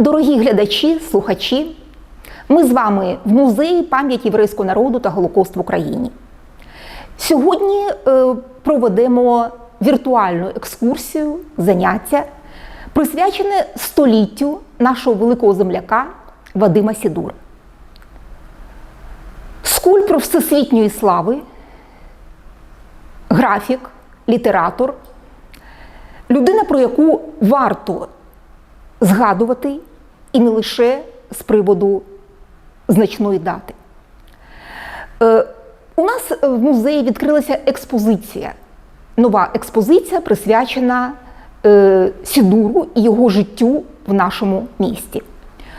Дорогі глядачі, слухачі, ми з вами в музеї пам'яті єврейського народу та Голокост в Україні. Сьогодні е, проведемо віртуальну екскурсію, заняття, присвячене століттю нашого великого земляка Вадима Сідура. Скульптор всесвітньої слави, графік, літератор, людина, про яку варто згадувати і не лише з приводу значної дати. Е, у нас в музеї відкрилася експозиція. Нова експозиція присвячена е, Сідуру і його життю в нашому місті.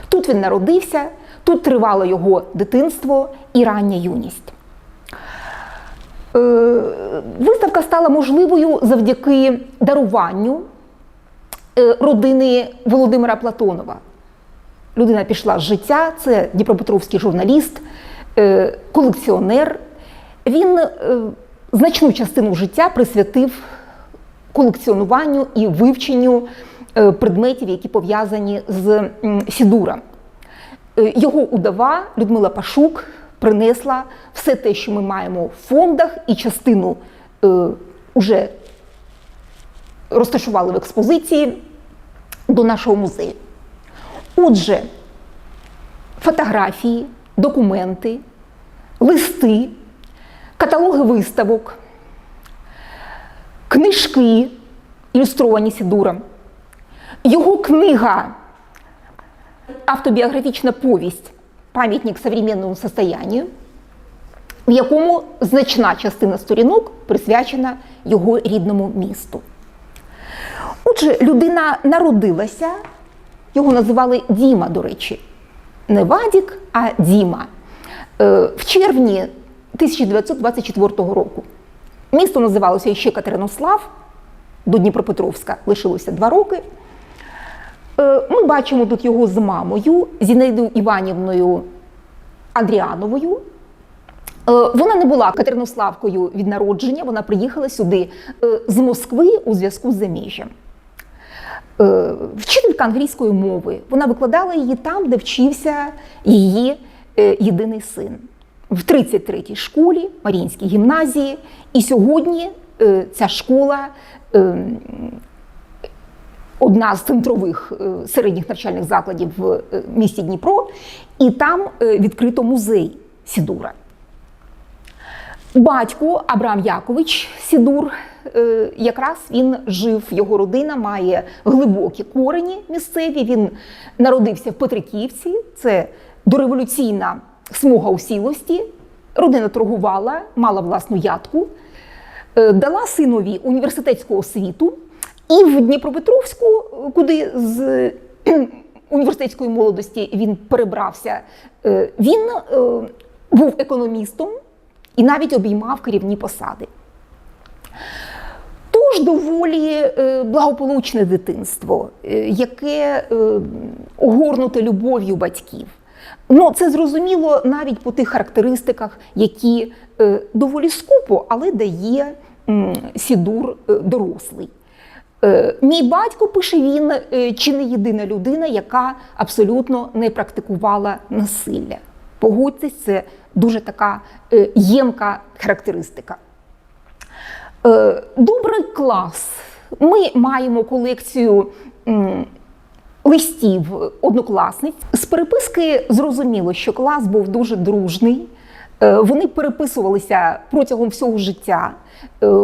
Тут він народився, тут тривало його дитинство і рання юність. Е, виставка стала можливою завдяки даруванню родини Володимира Платонова. Людина пішла з життя, це Дніпропетровський журналіст, е, колекціонер. Він е, значну частину життя присвятив колекціонуванню і вивченню е, предметів, які пов'язані з. Е, Його удава Людмила Пашук принесла все те, що ми маємо в фондах, і частину уже розташували в експозиції до нашого музею. Отже, фотографії, документи, листи, каталоги виставок, книжки, ілюстровані Сідуром, його книга автобіографічна повість Пам'ятник современному состоянию, в якому значна частина сторінок присвячена його рідному місту. Отже, людина народилася, його називали Діма, до речі, не Вадік, а Діма. Е, В червні 1924 року. Місто називалося ще Катеринослав, до Дніпропетровська лишилося два роки. Е, Ми бачимо тут його з мамою, Зінаїдою Іванівною Андріановою. Е, Вона не була Катеринославкою від народження, вона приїхала сюди з Москви у зв'язку з заміжжям. Е, Вчителька англійської мови. Вона викладала її там, де вчився її е, єдиний син. В 33-й школі Маріїнській гімназії. І сьогодні е, ця школа одна з центрових середніх навчальних закладів в місті Дніпро, і там відкрито музей Сідура. Батько Абрам Якович Сідур, е, якраз він жив, його родина має глибокі корені місцеві. Він народився в Петриківці, це дореволюційна смуга усілості. Родина торгувала, мала власну ядку, е, дала синові університетську освіту. І в Дніпропетровську, куди з університетської молодості він перебрався, е, він е, був економістом і навіть обіймав керівні посади. Тож доволі е, благополучне дитинство, е, яке е, огорнуте любов'ю батьків. Ну, це зрозуміло навіть по тих характеристиках, які доволі скупо, але дає Сідур дорослий. Мій батько пише він чи не єдина людина, яка абсолютно не практикувала насилля. Погодьтесь, це дуже така е, ємка характеристика. Е, Добрий клас. Ми маємо колекцію листів однокласниць. З переписки зрозуміло, що клас був дуже дружний. Е, Вони переписувалися протягом всього життя,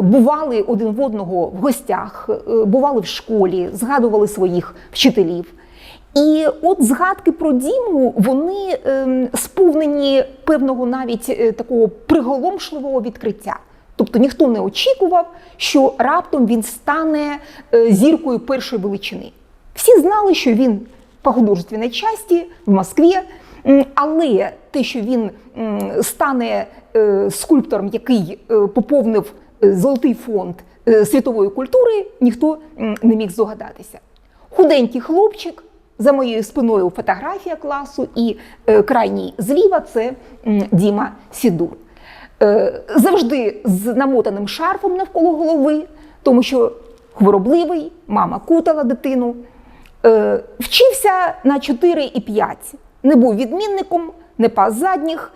бували один в одного в гостях, бували в школі, згадували своїх вчителів. І от згадки про Діму вони ем, сповнені певного навіть е, такого приголомшливого відкриття. Тобто ніхто не очікував, що раптом він стане е, зіркою першої величини. Всі знали, що він по художественній часті в Москві, але те, що він стане е, скульптором, який поповнив золотий фонд світової культури, ніхто не міг здогадатися. Худенький хлопчик, за моєю спиною фотографія класу, і е, крайній зліва це Діма Сідур. Е, завжди з намотаним шарфом навколо голови, тому що хворобливий, мама кутала дитину. Е, Вчився на 4 і 5. Не був відмінником, не пас задніх.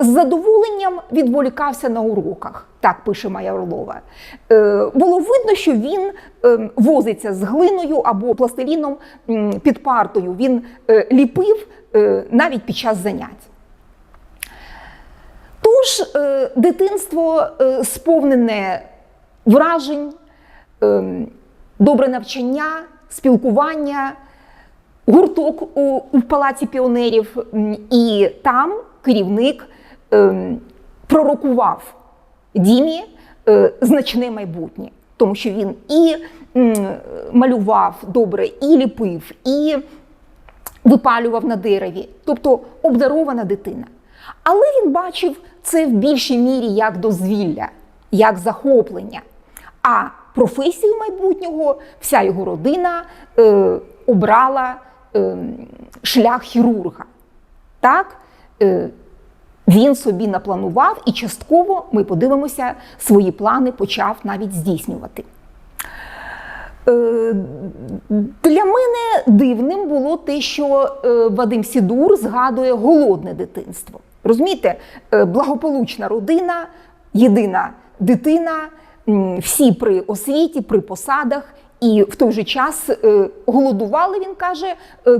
З задоволенням відволікався на уроках, так пише Майя Орлова. Е, Було видно, що він е, возиться з глиною або пластиліном під партою. Він е, ліпив е, навіть під час занять. Тож дитинство сповнене вражень, е, добре навчання, спілкування, гурток у, палаці піонерів, і там керівник е, пророкував Дімі е, значне майбутнє, тому що він і малював добре, і ліпив, і випалював на дереві, тобто обдарована дитина. Але він бачив це в більшій мірі як дозвілля, як захоплення. А професію майбутнього вся його родина е, обрала е, шлях хірурга. Так? Е, він собі напланував і частково ми подивимося, свої плани почав навіть здійснювати. Е, Для мене дивним було те, що е, Вадим Сідур згадує голодне дитинство. Розумієте, Е, благополучна родина, єдина дитина, всі при освіті, при посадах, і в той же час голодували, він каже,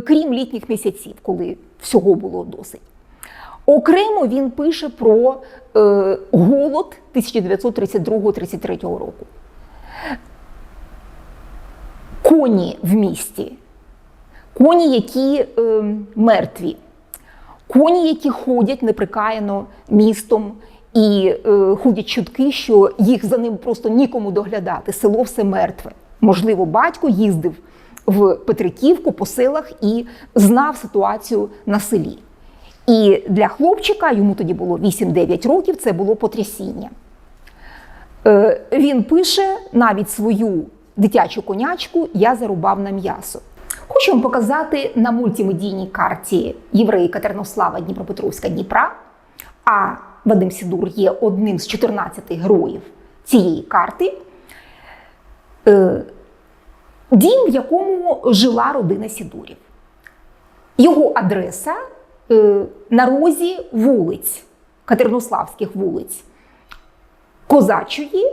крім літніх місяців, коли всього було досить. Окремо він пише про е, голод 1932-33 року. Коні в місті, коні, які е, мертві, коні, які ходять неприкаяно містом, і е, ходять чутки, що їх за ним просто нікому доглядати. Село все мертве. Можливо, батько їздив в Петриківку по селах і знав ситуацію на селі. І для хлопчика, йому тоді було 8-9 років, це було потрясіння. Е, Він пише навіть свою дитячу конячку Я зарубав на м'ясо. Хочу вам показати на мультимедійній карті євреїка Тернослава Дніпропетровська Дніпра. А Вадим Сідур є одним з 14 героїв цієї карти. Е, Дім, в якому жила родина Сідурів. Його адреса на розі вулиць, Катеринославських вулиць Козачої.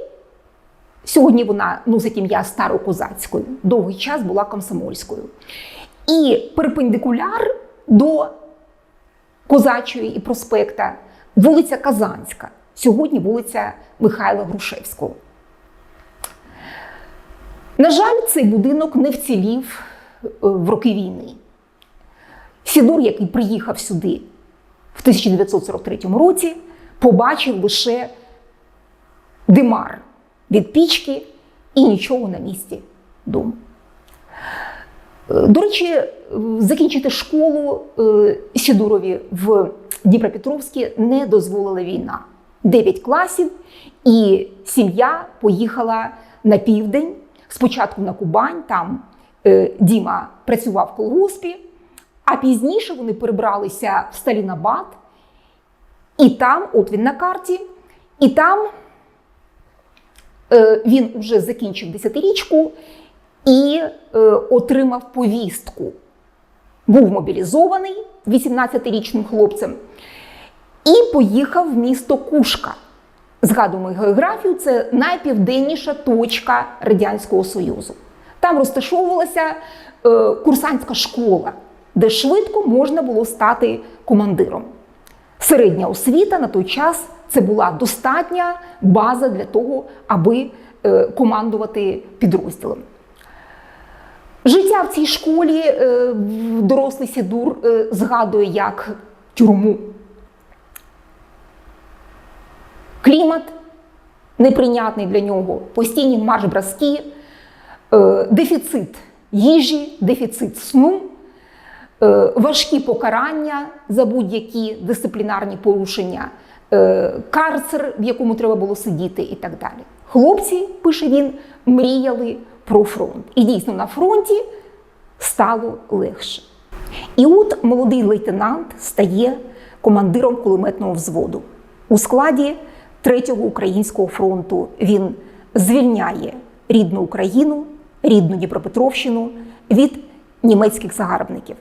Сьогодні вона носить ім'я Старокозацькою, довгий час була комсомольською. І перпендикуляр до Козачої і проспекта вулиця Казанська, сьогодні вулиця Михайла Грушевського. На жаль, цей будинок не вцілів е, в роки війни. Сідур, який приїхав сюди в 1943 році, побачив лише димар від пічки і нічого на місці дому. Е, До речі, е, закінчити школу е, Сідурові в Дніпропетровській не дозволила війна. Дев'ять класів, і сім'я поїхала на південь, спочатку на Кубань, там Діма працював в колгоспі, а пізніше вони перебралися в Сталінабад, і там, от він на карті, і там е, він вже закінчив десятирічку і е, отримав повістку. Був мобілізований 18-річним хлопцем і поїхав в місто Кушка. Згадуємо географію, це найпівденніша точка Радянського Союзу. Там розташовувалася е, курсантська школа, де швидко можна було стати командиром. Середня освіта на той час це була достатня база для того, аби е, командувати підрозділом. Життя в цій школі е, дорослий Сідур е, згадує як тюрму. Клімат неприйнятний для нього, постійні марш-бразки, е, дефіцит їжі, дефіцит сну, важкі покарання за будь-які дисциплінарні порушення, е, карцер, в якому треба було сидіти, і так далі. Хлопці, пише він, мріяли про фронт. І дійсно на фронті стало легше. І от молодий лейтенант стає командиром кулеметного взводу. У складі Третього українського фронту він звільняє рідну Україну, рідну Дніпропетровщину від німецьких загарбників.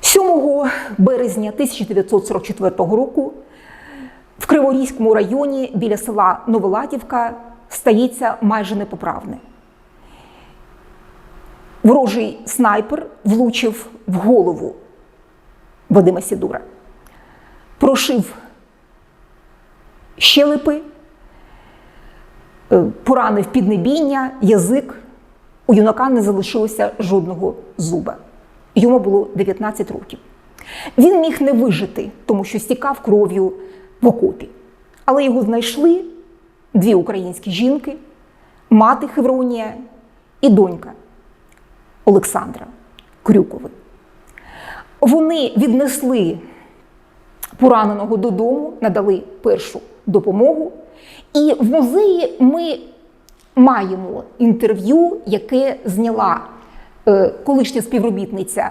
7 березня 1944 року в Криворізькому районі біля села Новоладівка стається майже непоправне. Ворожий снайпер влучив в голову Вадима Сідура, прошив щелепи, е, поранив піднебіння, язик. У юнака не залишилося жодного зуба. Йому було 19 років. Він міг не вижити, тому що стікав кров'ю в окопі. Але його знайшли дві українські жінки, мати Хевронія і донька Олександра Крюкови. Вони віднесли пораненого додому, надали першу допомогу. І в музеї ми маємо інтерв'ю, яке зняла колишня співробітниця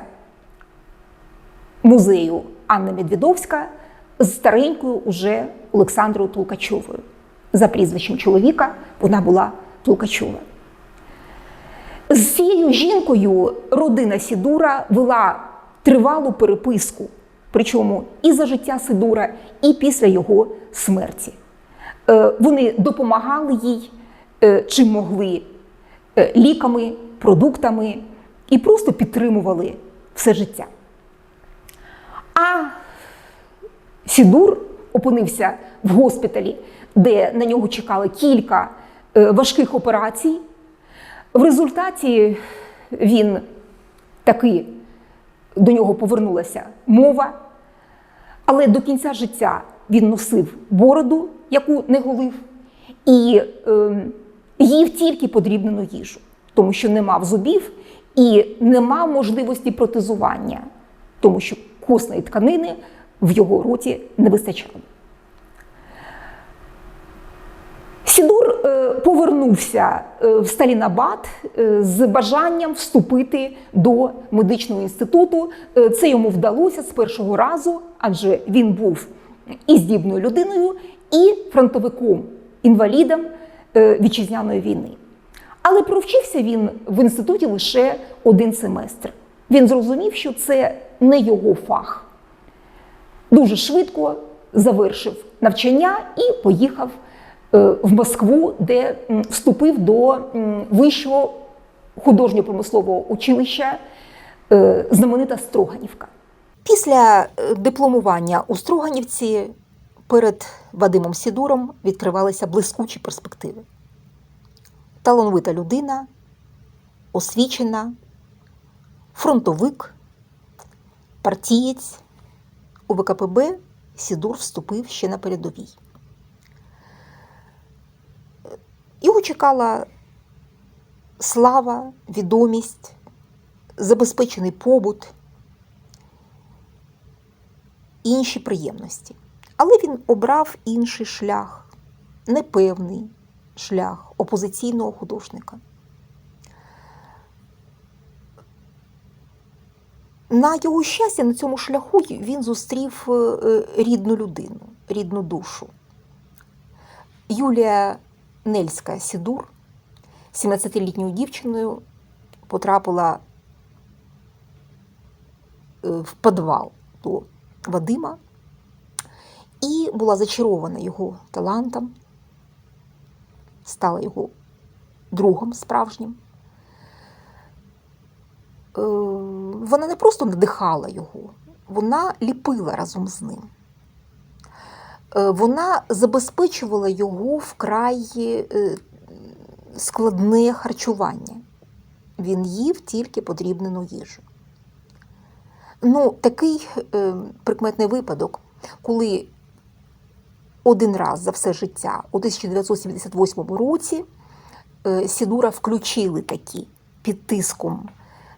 музею Анна Медвідовська з старенькою уже Олександрою Толкачовою. За прізвищем чоловіка вона була Толкачова. З цією жінкою родина Сідура вела тривалу переписку, причому і за життя Сидура, і після його смерті. Е, Вони допомагали їй е, чим могли е, ліками, продуктами і просто підтримували все життя. А Сідур опинився в госпіталі, де на нього чекали кілька е, важких операцій. В результаті він таки до нього повернулася мова, але до кінця життя він носив бороду, яку не голив, і е, їв тільки подрібнену їжу, тому що не мав зубів і не мав можливості протезування, тому що костної тканини в його роті не вистачало. Сідур е, повернувся е, в Сталінабад е, з бажанням вступити до медичного інституту. Це йому вдалося з першого разу, адже він був і здібною людиною, і фронтовиком, інвалідом вітчизняної війни. Але провчився він в інституті лише один семестр. Він зрозумів, що це не його фах. Дуже швидко завершив навчання і поїхав е, в Москву, де вступив до вищого художньо-промислового училища е, знаменита Строганівка. Після е, дипломування у Строганівці перед Вадимом Сідуром відкривалися блискучі перспективи. Талановита людина, освічена, фронтовик, партієць. У ВКПБ Сідур вступив ще на передовій. Його чекала слава, відомість, забезпечений побут, інші приємності. Але він обрав інший шлях, непевний шлях опозиційного художника. На його щастя, на цьому шляху він зустрів е, рідну людину, рідну душу. Юлія Нельська Сідур, 17-літньою дівчиною, потрапила е, в підвал до Вадима і була зачарована його талантом, стала його другом справжнім. Е, вона не просто надихала його, вона ліпила разом з ним. Е, Вона забезпечувала його вкрай е, складне харчування. Він їв тільки подрібнену їжу. Ну, такий прикметний випадок, коли один раз за все життя у 1978 році е, Сідура включили такі під тиском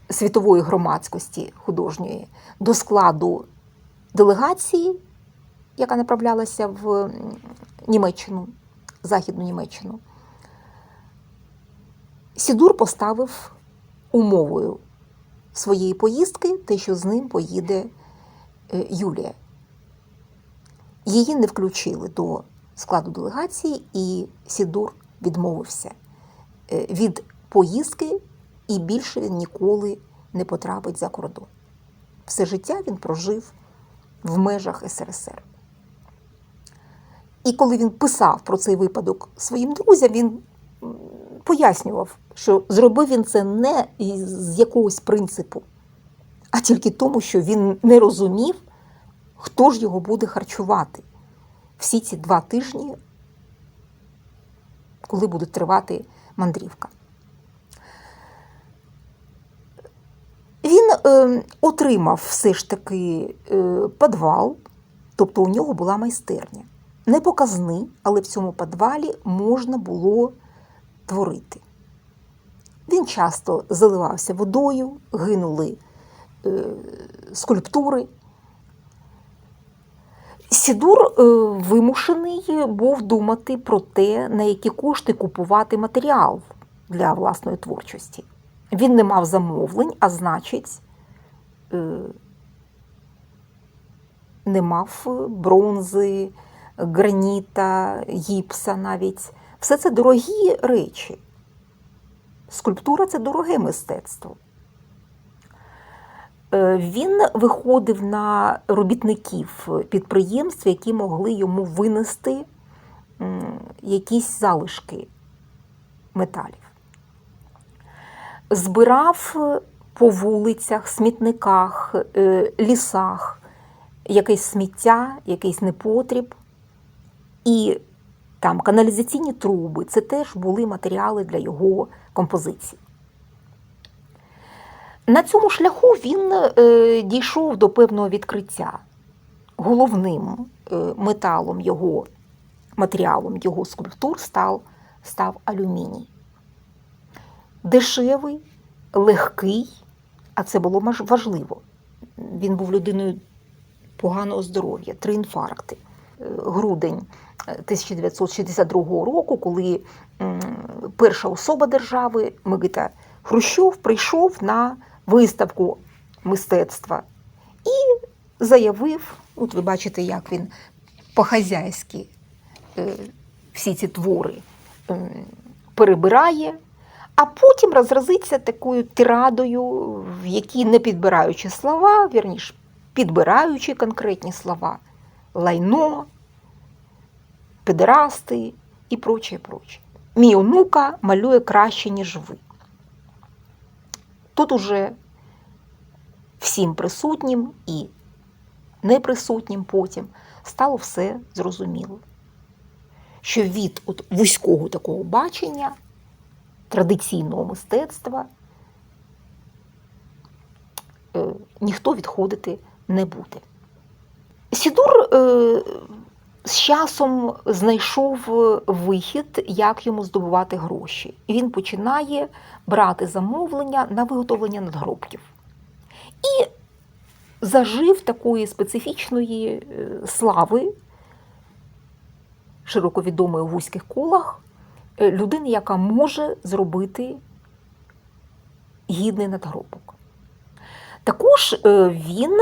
світової громадськості художньої до складу делегації, яка направлялася в Німеччину, Західну Німеччину. Сідур поставив умовою своєї поїздки те, що з ним поїде е, Юлія. Її не включили до складу делегації, і Сідур відмовився е, від поїздки і більше ніколи не потрапить за кордон. Все життя він прожив в межах СРСР. І коли він писав про цей випадок своїм друзям, він пояснював, що зробив він це не з якогось принципу, а тільки тому, що він не розумів, хто ж його буде харчувати всі ці два тижні, коли буде тривати мандрівка. Він е, отримав все ж таки е, підвал, тобто у нього була майстерня. Не показний, але в цьому підвалі можна було творити. Він часто заливався водою, гинули е, скульптури. Сідур е, вимушений був думати про те, на які кошти купувати матеріал для власної творчості. Він не мав замовлень, а значить, е, не мав бронзи, граніта, гіпса навіть. Все це дорогі речі. Скульптура це дороге мистецтво. Е, Він виходив на робітників підприємств, які могли йому винести якісь залишки металів. Збирав по вулицях, смітниках, е, лісах якесь сміття, якийсь непотріб. І там каналізаційні труби це теж були матеріали для його композицій. На цьому шляху він е, дійшов до певного відкриття. Головним е, металом його матеріалом його скульптур став, став алюміній. Дешевий, легкий, а це було важливо. Він був людиною поганого здоров'я, три інфаркти. Е, Грудень е, 1962 року, коли перша особа держави Микита Хрущов прийшов на виставку мистецтва і заявив: от ви бачите, як він по-хазяйськи е, всі ці твори перебирає, а потім розразиться такою тирадою, в якій не підбираючи слова, вірніше, підбираючи конкретні слова, лайно, педерасти і прочее, прочее. Мій онука малює краще, ніж ви. Тут уже всім присутнім і неприсутнім потім стало все зрозуміло. Що від от вузького такого бачення традиційного мистецтва е, ніхто відходити не буде. Сідур е, з часом знайшов вихід, як йому здобувати гроші. Він починає брати замовлення на виготовлення надгробків. І зажив такої специфічної е, слави, широко відомої у вузьких колах, е, людини, яка може зробити гідний надгробок. Також е, він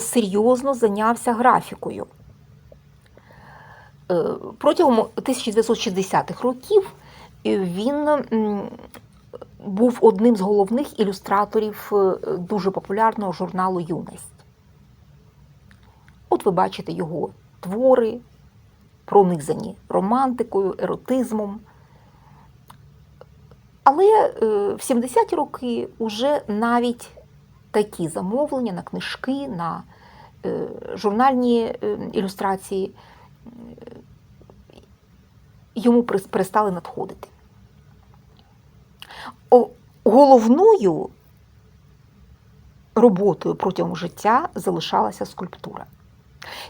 серйозно зайнявся графікою. Протягом 1960-х років він був одним з головних ілюстраторів е, дуже популярного журналу Юність. От ви бачите його твори, пронизані романтикою, еротизмом. Але е, в 70-ті роки вже навіть такі замовлення на книжки, на е, журнальні ілюстрації йому перестали надходити. Головною роботою протягом життя залишалася скульптура.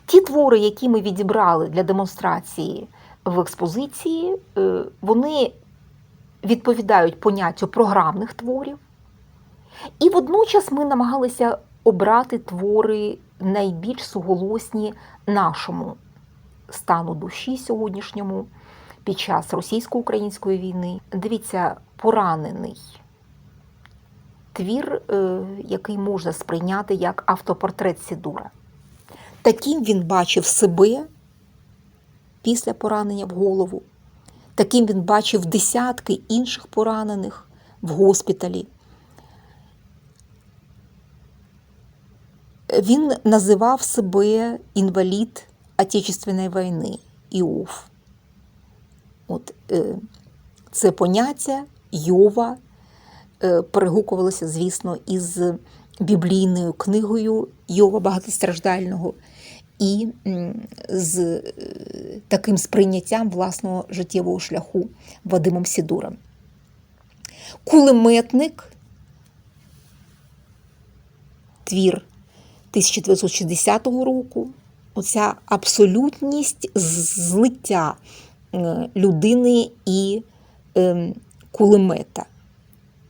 Ті твори, які ми відібрали для демонстрації в експозиції, е, вони відповідають поняттю програмних творів. І водночас ми намагалися обрати твори найбільш суголосні нашому стану душі сьогоднішньому під час російсько-української війни. Дивіться, поранений твір, е, який можна сприйняти як автопортрет Сідура. Таким він бачив себе після поранення в голову, таким він бачив десятки інших поранених в госпіталі. Він називав себе інвалід Отечественної війни Іов. От, е, це поняття Йова е, перегукувалося, звісно, із біблійною книгою Йова Багатостраждального і з е, таким сприйняттям власного життєвого шляху Вадимом Сідуром. Кулеметник, твір 1960 року, оця абсолютність злиття людини і е, кулемета,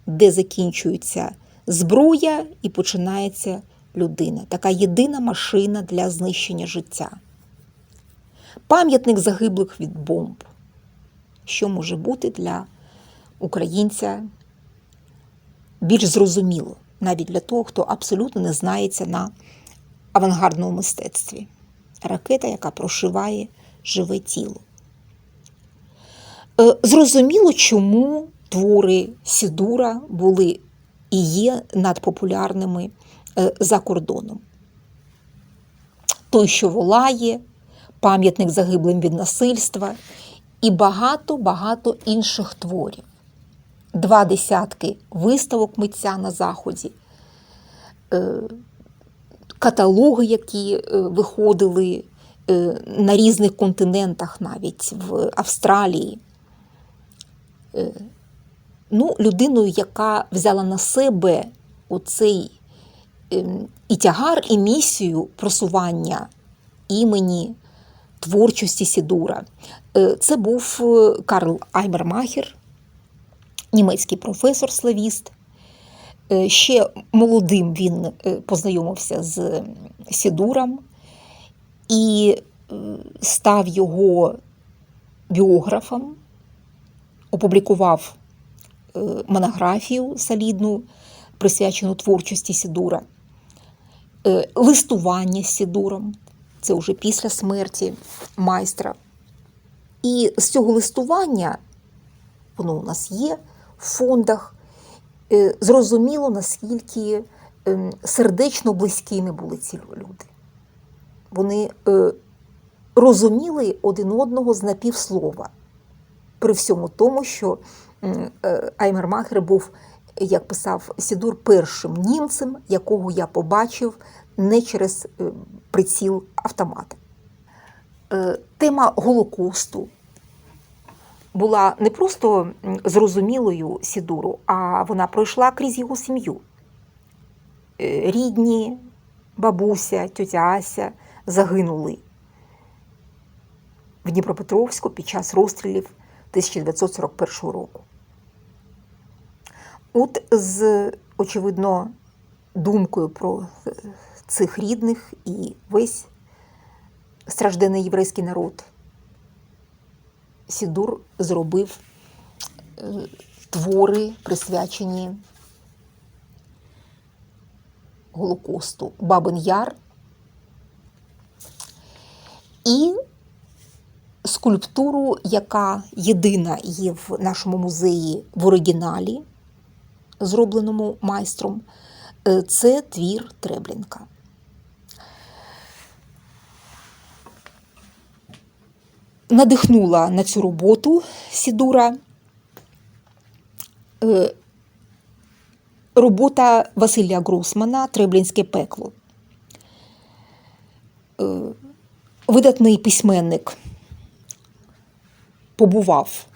де закінчується зброя і починається людина. Така єдина машина для знищення життя. Пам'ятник загиблих від бомб. Що може бути для українця більш зрозуміло, навіть для того, хто абсолютно не знається на авангардному мистецтві. Ракета, яка прошиває живе тіло. Е, Зрозуміло, чому твори Сідура були і є надпопулярними е, за кордоном. Той, що волає, пам'ятник загиблим від насильства і багато-багато інших творів. Два десятки виставок митця на Заході, е, каталоги, які виходили на різних континентах, навіть в Австралії. Е, Ну, людиною, яка взяла на себе оцей ем, і тягар, і місію просування імені творчості Сідура. Е, Це був е, Карл Аймермахер, німецький професор-славіст. Е, Ще молодим він познайомився з Сідуром і став його біографом, опублікував е, монографію солідну, присвячену творчості Сідура, Е, листування з Сідуром, це вже після смерті майстра. І з цього листування, воно у нас є в фондах, е, зрозуміло, наскільки ем, сердечно близькими були ці люди. Вони розуміли один одного з напівслова. При всьому тому, що е, Аймермахер був, як писав Сідур, першим німцем, якого я побачив не через е, приціл автомата. Е, Тема Голокосту була не просто зрозумілою Сідуру, а вона пройшла крізь його сім'ю. Рідні, бабуся, тьотя Ася загинули в Дніпропетровську під час розстрілів 1941 року. От з, очевидно, думкою про цих рідних і весь страждений єврейський народ, Сідур зробив е, твори, присвячені Голокосту Бабин Яр і скульптуру, яка єдина є в нашому музеї в оригіналі, зробленому майстром, е, це твір Треблінка. Надихнула на цю роботу Сідура е, робота Василя Гросмана Треблінське пекло. Е, Видатний письменник побував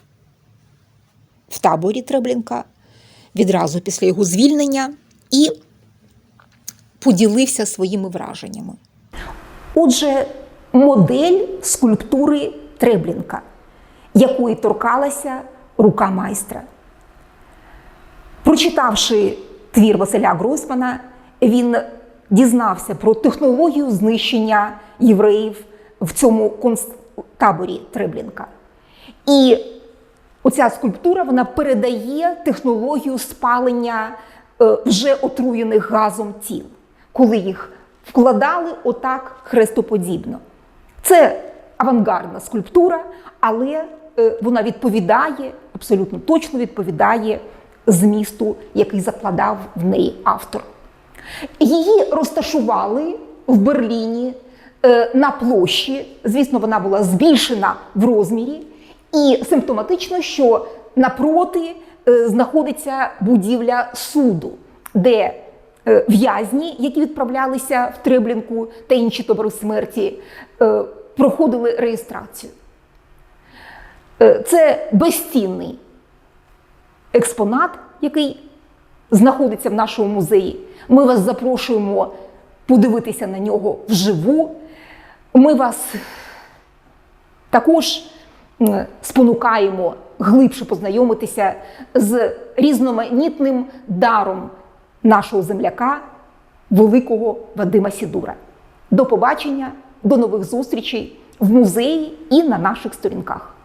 в таборі Треблінка відразу після його звільнення і поділився своїми враженнями. Отже, модель скульптури Треблінка, якої торкалася рука майстра. Прочитавши твір Василя Гройсмана, він дізнався про технологію знищення євреїв в цьому концтаборі Треблінка. І оця скульптура вона передає технологію спалення е, вже отруєних газом тіл, коли їх вкладали отак хрестоподібно. Це авангардна скульптура, але е, вона відповідає, абсолютно точно відповідає змісту, який закладав в неї автор. Її розташували в Берліні е, на площі. Звісно, вона була збільшена в розмірі, і симптоматично, що напроти е, знаходиться будівля суду, де е, в'язні, які відправлялися в Треблінку та інші табори смерті, е, проходили реєстрацію. Це безцінний експонат, який знаходиться в нашому музеї. Ми вас запрошуємо подивитися на нього вживу. Ми вас також спонукаємо глибше познайомитися з різноманітним даром нашого земляка, великого Вадима Сідура. До побачення, до нових зустрічей в музеї і на наших сторінках.